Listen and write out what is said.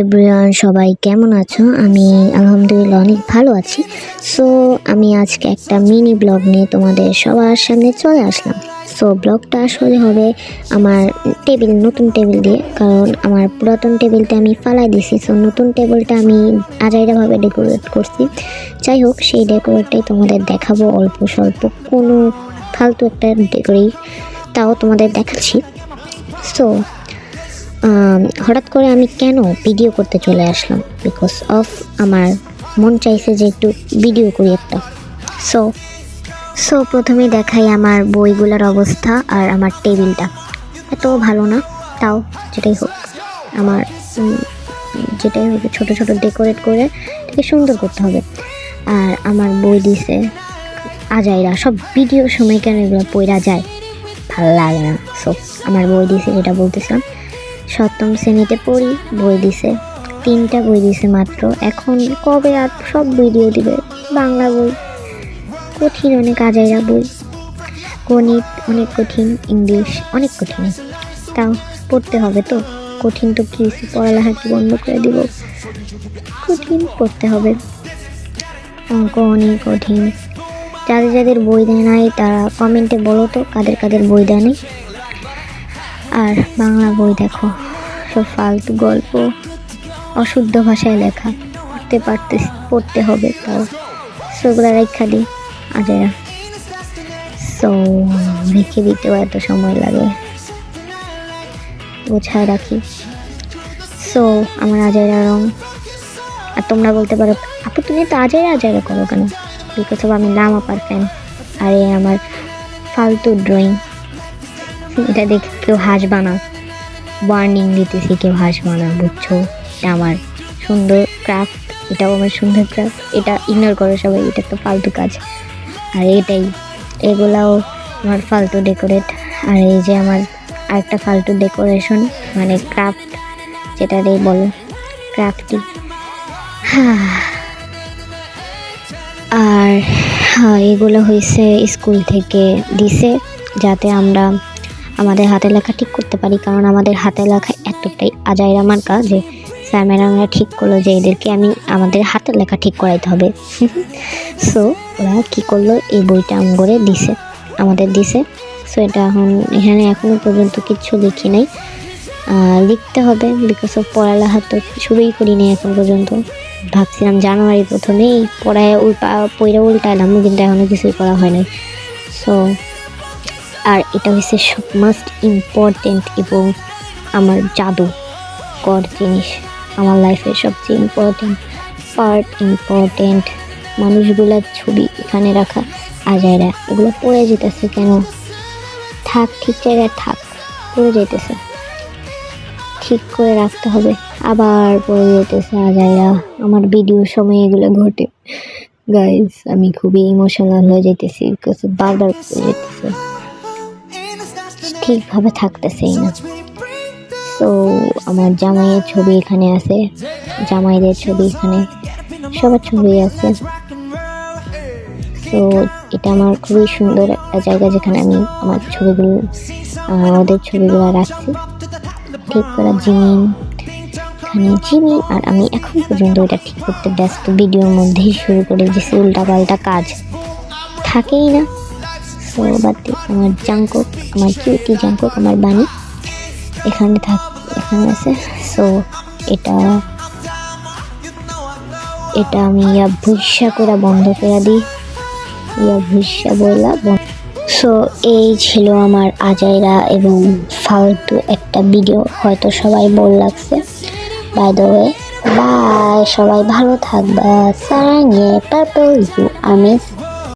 Everyone সবাই কেমন আছো? আমি আলহামদুলিল্লাহ অনেক ভালো আছি। সো আমি আজকে একটা মিনি ব্লগ নিয়ে তোমাদের সবার সামনে চলে আসলাম। সো ব্লগটা আসলে হবে আমার টেবিল নতুন টেবিল দিয়ে। কারণ আমার পুরাতন টেবিলটা আমি ফালাই দিছি। সো নতুন টেবিলটা আমি আজাইরাভাবে ডেকোরেট করছি। যাই হোক, সেই ডেকোরেটটাই তোমাদের দেখাবো অল্প স্বল্প। কোনো ফালতু একটা ডেকোরেট তাও তোমাদের দেখাচ্ছি। সো হঠাৎ করে আমি কেন ভিডিও করতে চলে আসলাম? বিকজ অফ আমার মন চাইছে যে একটু ভিডিও করি একটা। সো সো প্রথমে দেখাই আমার বইগুলোর অবস্থা আর আমার টেবিলটা। এত ভালো না, তাও যেটাই হোক। আমার যেটাই হোক, ছোটো ছোটো ডেকোরেট করে এটাকে সুন্দর করতে হবে। আর আমার বই দিছে আজাইরা। সব ভিডিও সময় কেন এগুলো পড়া যায়? ভালো লাগে না। সো আমার বই দিছে যেটা বলতেছিলাম। সপ্তম শ্রেণীতে পড়ি, বই দিছে। তিনটা বই দিছে মাত্র। এখন কবে আর সব বই দিয়ে দিবে? বাংলা বই। কঠিন অনেক আজাইরা বই। গণিত অনেক কঠিন, ইংলিশ অনেক কঠিন। তাও পড়তে হবে তো? কঠিন তো কি পড়ালেখা কি বন্ধ করে দিব? কঠিন পড়তে হবে। অঙ্ক অনেক কঠিন। যাদের যাদের বই দেয় নাই, তারা কমেন্টে বলো তো, কাদের কাদের বই দেয় নাই। আর বাংলা বই দেখো, সব ফালতু গল্প, অশুদ্ধ ভাষায় লেখা, পড়তে পারতে, পড়তে হবে তাও। সেগুলো রেখা দিই আজেরা সো রেখে দিতেও এত সময় লাগে। গোছায় রাখি। সো আমার আজাইরা রং। আর তোমরা বলতে পারো, আপু, তুমি তো আজাইরা আজাইরা করো কেন? বিকজ অফ আমি নাম আপার ফ্যান আর এ আমার ফালতু ড্রয়িং এটা দেখে কেউ হাসবা না। ওয়ার্নিং দিতেছি কেউ হাসবা না বুঝছ? এটা আমার সুন্দর ক্রাফট এটাও আমার সুন্দর ক্রাফট এটা ইগনোর করো সবাই এটা তো ফালতু কাজ। আর এটাই এগুলাও আমার ফালতু ডেকোরেট আর এই যে আমার আরেকটা ফালতু ডেকোরেশন মানে ক্রাফট যেটাতেই বলো ক্রাফটি আর হ্যাঁ, এগুলো হয়েছে স্কুল থেকে দিছে যাতে আমরা আমাদের হাতে লেখা ঠিক করতে পারি, কারণ আমাদের হাতে লেখা এতটাই আজাইরা মার্কা যে স্যার ম্যাডামরা ঠিক করল যে এদেরকে আমি, আমাদের হাতের লেখা ঠিক করাইতে হবে। সো ওরা কী করল? এই বইটা আম করে দিছে, আমাদের দিছে। সো এটা এখন, এখানে এখনও পর্যন্ত কিছু লিখি নাই। লিখতে হবে বিকজ অফ পড়ালেখা তো শুরুই করিনি এখন পর্যন্ত। ভাবছিলাম জানুয়ারি প্রথমেই পড়ায় উল্টা, পইরা উল্টাইলাম কিন্তু এখনও কিছুই করা হয় নাই। সো আর এটা হচ্ছে মাস্ট ইম্পর্টেন্ট এবং আমার জাদু কর জিনিস। আমার লাইফের সবচেয়ে ইম্পর্টেন্ট পার্ট ইম্পর্টেন্ট মানুষগুলার ছবি এখানে রাখা। আজায়রা এগুলো পড়ে যেতেছে কেন? থাক, ঠিক জায়গায় থাক, পড়ে যেতেছে। ঠিক করে রাখতে হবে, আবার পড়ে যেতেছে। আজায়রা আমার ভিডিওর সময় এগুলো ঘটে গাইজ আমি খুবই ইমোশনাল হয়ে যেতেছি বারবার পড়ে যেতেছে। ঠিকভাবে থাকতেছেই না। তো আমার জামাইয়ের ছবি এখানে আছে। জামাইদের ছবি এখানে। সবার ছবি আছে। তো এটা আমার খুবই সুন্দর একটা জায়গা যেখানে আমি আমার ছবিগুলো ওদের ছবিগুলো রাখছি। ঠিক করা জিমিন। এখানে জিমি আর আমি এখন পর্যন্ত এটা ঠিক করতে ব্যস্ত। ভিডিওর মধ্যেই শুরু করে দিয়েছি উল্টা পাল্টা কাজ। থাকেই না। সো দিই। আমার জাঙ্কক আমার কিউটি জাঙ্কক আমার বাণী এখানে থাক, এখানে আছে। সো এটা এটা আমি ইয়া ভুসা করে বন্ধ করে দিই। ইয়া ভুসা বইলা সো এই ছিল আমার আজাইরা এবং ফালতু একটা ভিডিও হয়তো সবাই বোর লাগছে। বাই দ্য ওয়ে বাই সবাই ভালো থাকবা। সারাঙ্গে পার্পল ইউ আমিস